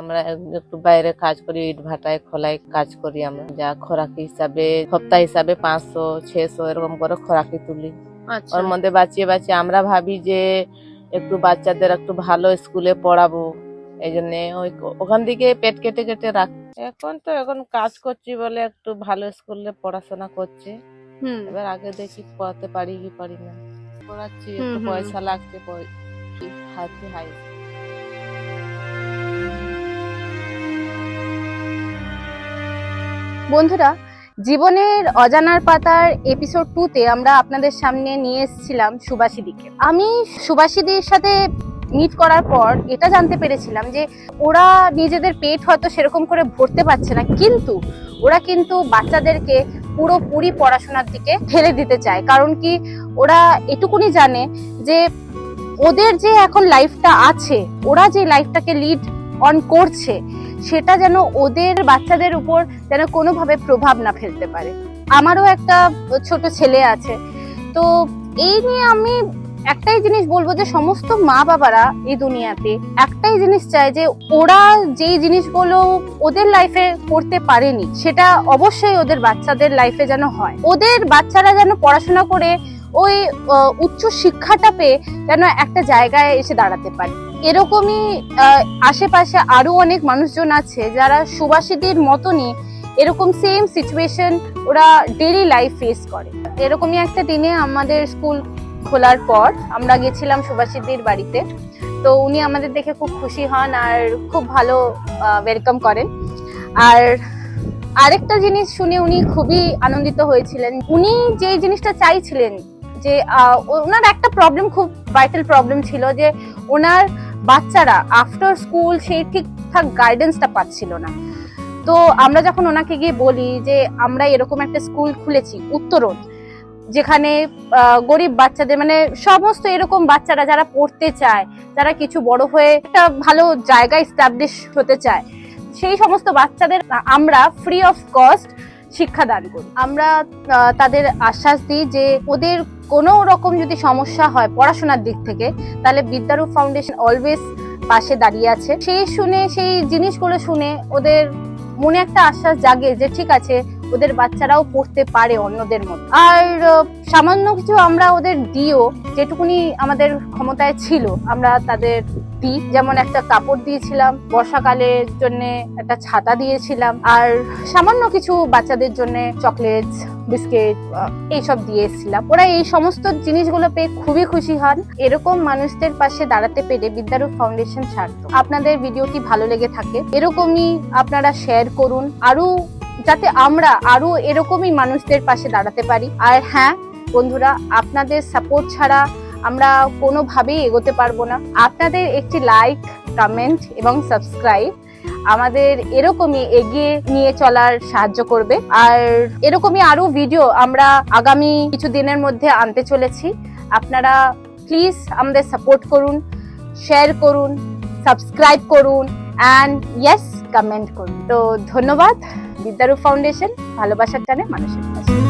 আমরা একটু বাইরে কাজ করি ইট ভাটায় খোলায় কাজ করি আমরা। যা খোরাকি হিসাবে সপ্তাহ হিসাবে পাঁচশো ছশো এরকম করে খোরাকি তুলি। আচ্ছা। ওর মধ্যে বাঁচিয়ে বাঁচিয়ে আমরা ভাবি যে একটু বাচ্চাদের একটু ভালো স্কুলে পড়াবো। এই জন্য ওই ওখান থেকে পেট কেটে কেটে রাখ এখন তো এখন কাজ করছি বলে একটু ভালো স্কুলে পড়াশোনা করছে। হুম। এবার আগে দেখি পড়াতে পারি কি পারি না। পড়াচ্ছি একটু। পয়সা লাগছে হাতে হাই বন্ধুরা, জীবনের অজানার পাতার এপিসোড টুতে আমরা আপনাদের সামনে নিয়ে এসেছিলাম সুবাসীদিকে। আমি সুবাসীদির সাথে মিট করার পর এটা জানতে পেরেছিলাম যে ওরা নিজেদের পেট হয়তো সেরকম করে ভরতে পারছে না, কিন্তু ওরা কিন্তু বাচ্চাদেরকে পুরোপুরি পড়াশোনার দিকে ঠেলে দিতে চায়। কারণ কি, ওরা এটুকুনি জানে যে ওদের যে এখন লাইফটা আছে, ওরা যে লাইফটাকে লিড অন করছে সেটা যেন ওদের বাচ্চাদের উপর যেন কোনোভাবে প্রভাব না ফেলতে পারে। আমারও একটা ছোট ছেলে আছে। তো এই নিয়ে আমি একটাই জিনিস বলব যে সমস্ত মা বাবারা এই দুনিয়াতে একটাই জিনিস চায় যে ওরা যেই জিনিসগুলো ওদের লাইফে করতে পারেনি, সেটা অবশ্যই ওদের বাচ্চাদের লাইফে যেন হয়। ওদের বাচ্চারা যেন পড়াশোনা করে ওই উচ্চ শিক্ষাটা পেয়ে যেন একটা জায়গায় এসে দাঁড়াতে পারে। এরকমই আশেপাশে আরও অনেক মানুষজন আছে যারা সুবাসীদের মতনই এরকম সেম সিচুয়েশন ওরা ডেলি লাইফ ফেস করে। এরকমই একটা দিনে আমাদের স্কুল খোলার পর আমরা গেছিলাম সুভাষিদির বাড়িতে। তো উনি আমাদের দেখে খুব খুশি হন আর খুব ভালো ওয়েলকাম করেন। আর আরেকটা জিনিস শুনে উনি খুবই আনন্দিত হয়েছিলেন। উনি যে জিনিসটা চাইছিলেন যে ওনার একটা প্রবলেম খুব ভাইটাল প্রবলেম ছিল যে, ওনার বাচ্চারা আফটার স্কুল সেই ঠিকঠাক গাইডেন্সটা পাচ্ছিল না। তো আমরা যখন ওনাকে গিয়ে বলি যে, আমরা এরকম একটা স্কুল খুলেছি, উত্তরণ, যেখানে গরিব বাচ্চাদের মানে সমস্ত এরকম বাচ্চারা যারা পড়তে চায়, যারা কিছু বড় হয়ে একটা ভালো জায়গায় স্টাবলিশ হতে চায়, সেই সমস্ত বাচ্চাদের আমরা ফ্রি অফ কস্ট শিক্ষাদান করি। আমরা তাদের আশ্বাস দিই যে, ওদের কোনো রকম যদি সমস্যা হয় পড়াশোনার দিক থেকে, তাহলে বিদ্যারূপ ফাউন্ডেশন অলওয়েজ পাশে দাঁড়িয়ে আছে। সেই শুনে, সেই জিনিসগুলো শুনে ওদের মনে একটা আশ্বাস জাগে যে, ঠিক আছে ওদের বাচ্চারাও পড়তে পারে অন্যদের মতো। আর সামান্য কিছু আমরা ওদের দিও, যেটুকুনি আমাদের ক্ষমতায় ছিল, আমরা তাদের দিই। যেমন একটা কাপড় দিয়েছিলাম, বর্ষাকালের জন্য একটা ছাতা দিয়েছিলাম, আর সামান্য কিছু বাচ্চাদের জন্য চকলেট বিস্কিট এইসব দিয়ে এসেছিলাম। ওরা এই সমস্ত জিনিসগুলো পেয়ে খুবই খুশি হন। এরকম মানুষদের পাশে দাঁড়াতে পেরে বিদ্যারূপ ফাউন্ডেশন ছাড়তো। আপনাদের ভিডিওটি ভালো লেগে থাকে, এরকমই আপনারা শেয়ার করুন। আরও যাতে আমরা আরও এরকমই মানুষদের পাশে দাঁড়াতে পারি। আর হ্যাঁ বন্ধুরা, আপনাদের সাপোর্ট ছাড়া আমরা কোনোভাবেই এগোতে পারব না। আপনাদের একটি লাইক কমেন্ট এবং সাবস্ক্রাইব আমাদের এরকমই এগিয়ে নিয়ে চলার সাহায্য করবে। আর এরকমই আরও ভিডিও আমরা আগামী কিছু দিনের মধ্যে আনতে চলেছি। আপনারা প্লিজ আমাদের সাপোর্ট করুন শেয়ার করুন সাবস্ক্রাইব করুন অ্যান্ড ইয়েস কমেন্ট করুন। তো ধন্যবাদ। বিদ্যারূপ ফাউন্ডেশন ভালোবাসার টানে মানুষের কাছে।